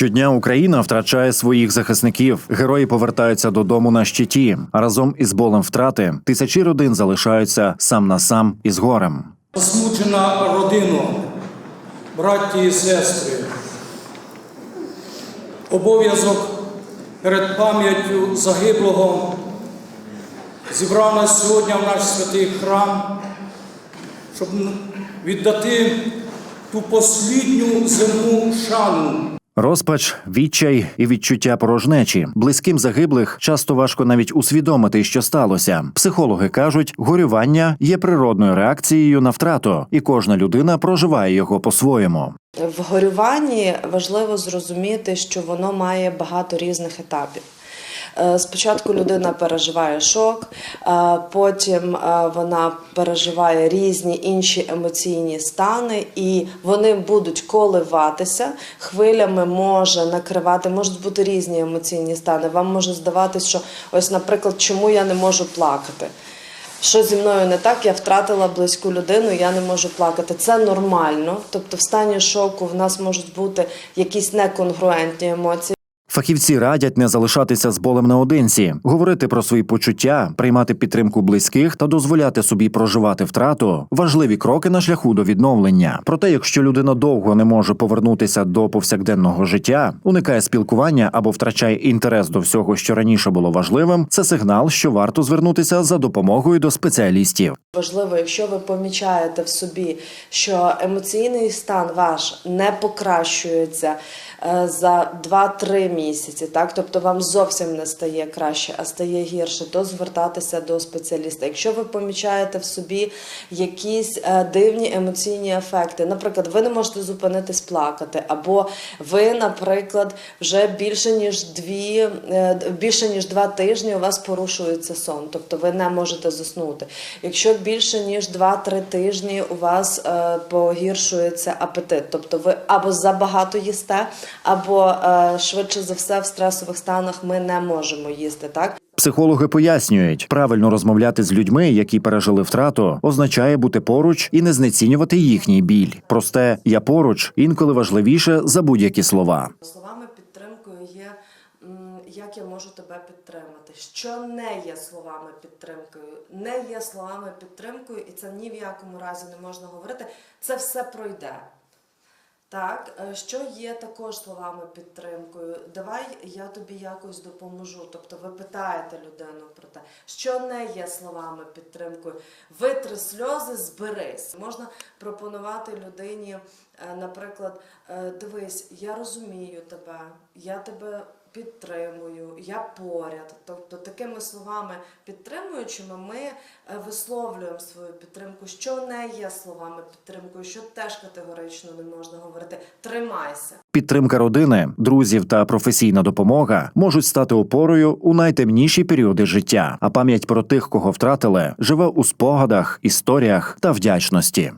Щодня Україна втрачає своїх захисників. Герої повертаються додому на щиті. А разом із болем втрати тисячі родин залишаються сам на сам із горем. Засмучена родина, браті і сестри. Обов'язок перед пам'яттю загиблого зібрав нас сьогодні в наш святий храм, щоб віддати ту послідню земну шану Розпач, відчай і відчуття порожнечі. Близьким загиблих часто важко навіть усвідомити, що сталося. Психологи кажуть, горювання є природною реакцією на втрату, і кожна людина проживає його по-своєму. В горюванні важливо зрозуміти, що воно має багато різних етапів. Е, Спочатку людина переживає шок, е, потім е, вона переживає різні інші емоційні стани, і вони будуть коливатися. Хвилями може накривати, можуть бути різні емоційні стани. Вам може здаватись, що ось, наприклад, чому я не можу плакати. Що зі мною не так, я втратила близьку людину, я не можу плакати. Це нормально. Тобто, в стані шоку в нас можуть бути якісь неконгруентні емоції. Фахівці радять не залишатися з болем наодинці, говорити про свої почуття, приймати підтримку близьких та дозволяти собі проживати втрату важливі кроки на шляху до відновлення. Проте, якщо людина довго не може повернутися до повсякденного життя, уникає спілкування або втрачає інтерес до всього, що раніше було важливим, це сигнал, що варто звернутися за допомогою до спеціалістів. Важливо, якщо ви помічаєте в собі, що емоційний стан ваш не покращується е, за 2-3 місяці, так тобто вам зовсім не стає краще, а стає гірше, то звертатися до спеціаліста. Якщо ви помічаєте в собі якісь е, дивні емоційні ефекти, наприклад, ви не можете зупинитись плакати, або ви, наприклад, вже більше ніж дві е, більше ніж два тижні у вас порушується сон, тобто ви не можете заснути. Якщо більше ніж 2-3 тижні у вас е, погіршується апетит, тобто ви або забагато їсте, або е, швидше за все в стресових станах ми не можемо їсти. Так Психологи пояснюють, правильно розмовляти з людьми, які пережили втрату, означає бути поруч і не знецінювати їхній біль. Просте я поруч інколи важливіше за будь-які слова. словами підтримкою є м, як я можу тебе підтримати. Що не є словами підтримкою, не є словами підтримкою, і це ні в якому разі не можна говорити. Це все пройде. Так, е, що є також словами підтримкою? Давай я тобі якось допоможу. Тобто ви питаєте людину про те, що не є словами підтримкою. Витри сльози, зберись. Можна пропонувати людині, е, наприклад, е, дивись, я розумію тебе, я тебе підтримую, я поряд. Тобто такими словами підтримуючими ми е, висловлюємо свою підтримку, що не є словами підтримкою, що теж категорично не можна говорити. Тримайся. Підтримка родини, друзів та професійна допомога можуть стати опорою у найтемніші періоди життя. А пам'ять про тих, кого втратили, живе у спогадах, історіях та вдячності.